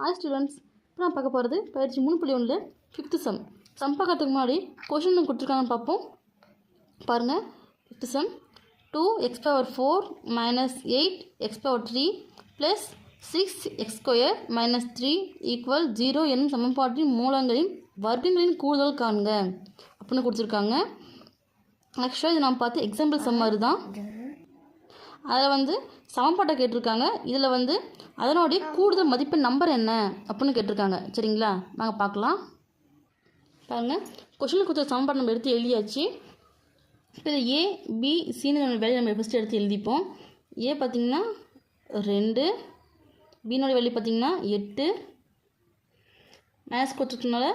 Hi students இப்போ நான் பார்க்க போகிறது பயிற்சி மூணு புள்ளி ஒன்றில் ஃபிஃப்த்து சம் சம் பார்க்கறதுக்கு முன்னாடி கொஷின் கொடுத்துருக்காங்கன்னு பார்ப்போம். பாருங்கள் fifth sum two x power four minus eight x power three plus six x square minus three equal zero என்னும் சமன்பாட்டின் மூலங்களின் வர்க்கங்களின் கூடுதல் காண்க. அப்படின்னு கொடுத்துருக்காங்க. ஆக்சுவலாக இது நான் பார்த்து எக்ஸாம்பிள் சம் மாதிரி தான் அதில் வந்து சமன்பாட்டை கேட்டிருக்காங்க. இதில் வந்து அதனுடைய கூடுதல் மதிப்பெண் நம்பர் என்ன அப்படின்னு கேட்டிருக்காங்க. சரிங்களா? நாங்கள் பார்க்கலாம். பாருங்கள் கொஷின் கொடுத்த சமன்பாடு நம்ம எடுத்து எழுதியாச்சு. இப்போ இதை ஏ பி சின்னு நம்ம வேலையை நம்ம ஃபஸ்ட்டு எடுத்து எழுதிப்போம். ஏ பார்த்திங்கன்னா ரெண்டு. பீனோட வேல்யூ பார்த்திங்கன்னா எட்டு. மைனஸ் கொடுத்துருக்கனால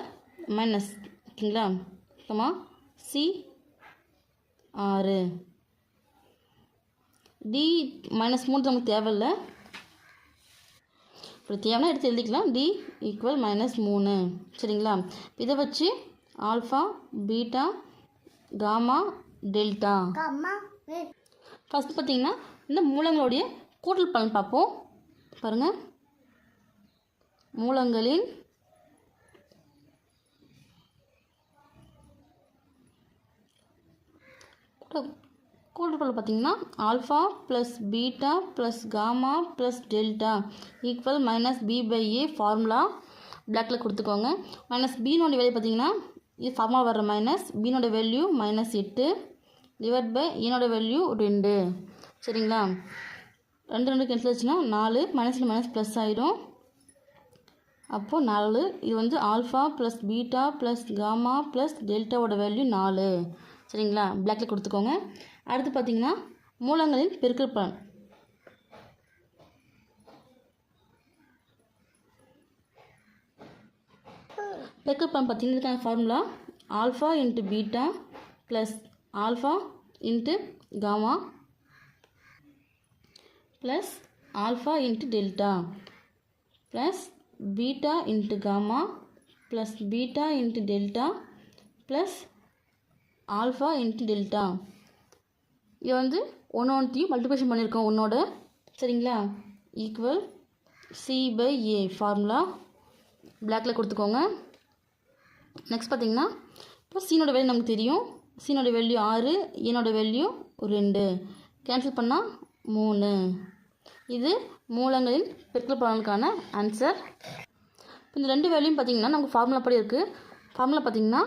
மைனஸ் ஓகேங்களா? அப்புறமா சி ஆறு. டி மைனஸ் மூணு நமக்கு தேவையில்லை. இப்படி தேவைன்னா எடுத்து எழுதிக்கலாம். டி ஈக்குவல் மைனஸ் மூணு. சரிங்களா? இதை வச்சு alpha beta gamma delta first பார்த்தீங்கன்னா இந்த மூலங்களுடைய கூட்டல் பலன் பார்ப்போம். பாருங்கள் மூலங்களின் கூட்டுப்பல் பார்த்தீங்கன்னா alpha plus beta plus gamma plus delta equal minus B by A formula பிளாக்கில் கொடுத்துக்கோங்க. மைனஸ் பீனோட வேல்யூ பார்த்தீங்கன்னா இது ஃபார்முலா வர்ற மைனஸ் பீனோட வேல்யூ மைனஸ் எட்டு டிவைட் பை ஈனோட வேல்யூ ரெண்டு. சரிங்களா? ரெண்டு ரெண்டு கேன்சல் ஆச்சுன்னா நாலு மைனஸில் மைனஸ் ப்ளஸ் ஆகிடும் அப்போது நாலு இது வந்து alpha plus beta plus gamma plus டெல்டாவோட value நாலு. சரிங்களா? பிளாக்கில் கொடுத்துக்கோங்க. அடுத்து பார்த்தீங்கன்னா மூலங்களின் பெருக்கல் பலன். பெருக்கல் பலன் பார்த்தீங்கன்னா இதுக்கான formula alpha into beta plus alpha into gamma plus alpha into delta plus beta into gamma plus beta into delta plus alpha into delta இது வந்து ஒன்று ஒன்றையும் மல்டிப்ளிகேஷன் பண்ணியிருக்கோம் ஒன்னோட சரிங்களா? Equal C by A formula பிளாக்கில் கொடுத்துக்கோங்க. நெக்ஸ்ட் பார்த்தீங்கன்னா இப்போ சீனோட வேல்யூ நமக்கு தெரியும். சீனோட வேல்யூ ஆறு என்னோட வேல்யூ ரெண்டு. கேன்சல் பண்ணால் மூணு. இது மூலங்களின் பெருக்கல் பலனுக்கான ஆன்சர் இந்த ரெண்டு வேல்யூம் பார்த்தீங்கன்னா நமக்கு ஃபார்முலா படி இருக்குது ஃபார்முலா பார்த்தீங்கன்னா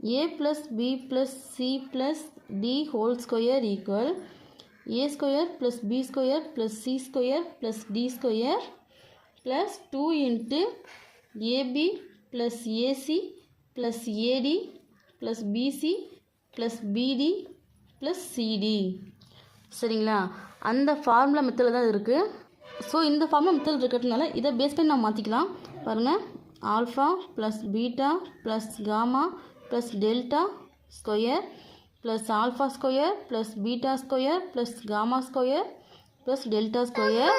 a plus b plus c plus d whole square equal a square plus b square plus c square plus d square plus 2 into ab plus ac plus ad plus bc plus bd plus cd சரிங்களா அந்த formula மெத்தடில் தான் இருக்குது so இந்த formula method இருக்கிறதுனால இதை base பண்ணி நம்ம மாற்றிக்கலாம் பாருங்கள் alpha plus beta plus gamma plus delta square plus alpha square plus beta square plus gamma square plus delta square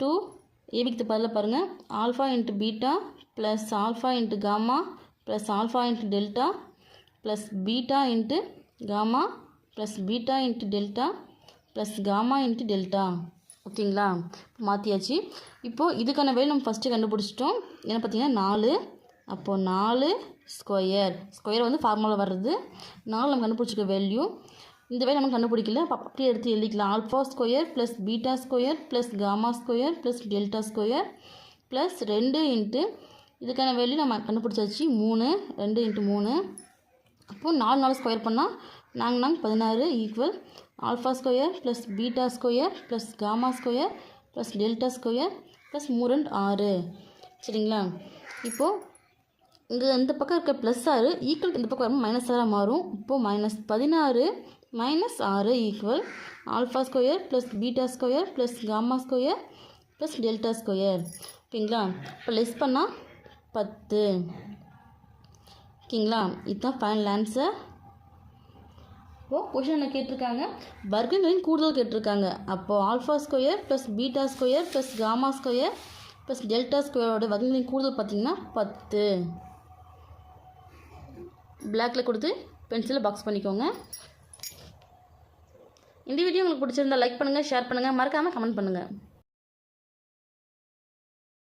2 ஏபிக்கு பதில் பாருங்கள் alpha into beta plus alpha into gamma plus alpha into delta plus beta into gamma plus beta into delta plus gamma into delta ஓகேங்களா? மாற்றியாச்சு இப்போது இதுக்கான வேலை நம்ம first கண்டுபிடிச்சிட்டோம். என்ன பார்த்தீங்கன்னா நாலு. அப்போது நாலு ஸ்கொயர். ஸ்கொயர் வந்து ஃபார்முலா வர்றது. நாலு நம்ம கண்டுபிடிச்சிக்க வேல்யூ இந்த வேலை நம்ம கண்டுபிடிக்கல. அப்படியே எடுத்து எழுதிக்கலாம். Alpha square plus beta square plus gamma square plus delta square plus ரெண்டு இன்ட்டு இதுக்கான வேல்யூ நம்ம கண்டுபிடிச்சாச்சு. மூணு ரெண்டு இன்ட்டு மூணு. அப்போது நாலு நாலு ஸ்கொயர் பண்ணால் நாங்கள் நாங்கள் பதினாறு equal alpha square plus beta square plus gamma square plus delta square plus மூணு ரெண்டு ஆறு. சரிங்களா? இப்போது இங்கே இந்த பக்கம் இருக்க ப்ளஸ் ஆறு ஈக்குவல் இந்த பக்கம் வரும் மைனஸ் ஆறாக மாறும். இப்போது மைனஸ் பதினாறு மைனஸ் ஆறு equal alpha square plus beta square plus gamma square plus delta square ஓகேங்களா? இப்போ லெஸ் பண்ணால் பத்து. ஓகேங்களா? இதுதான் ஃபைனல் ஆன்சர் இப்போது கொஷின் என்ன கேட்டிருக்காங்க? வர்க்கங்களின் கூடுதல் கேட்டிருக்காங்க. அப்போது alpha square plus beta square plus gamma square plus delta ஸ்கொயரோட வர்க்கங்களின் கூடுதல் பார்த்திங்கன்னா பத்து. பிளாக்கில் கொடுத்து பென்சிலை பாக்ஸ் பண்ணிக்கோங்க. இந்த வீடியோ உங்களுக்கு பிடிச்சிருந்தா லைக் பண்ணுங்கள் ஷேர் பண்ணுங்கள் மறக்காமல் கமெண்ட் பண்ணுங்கள்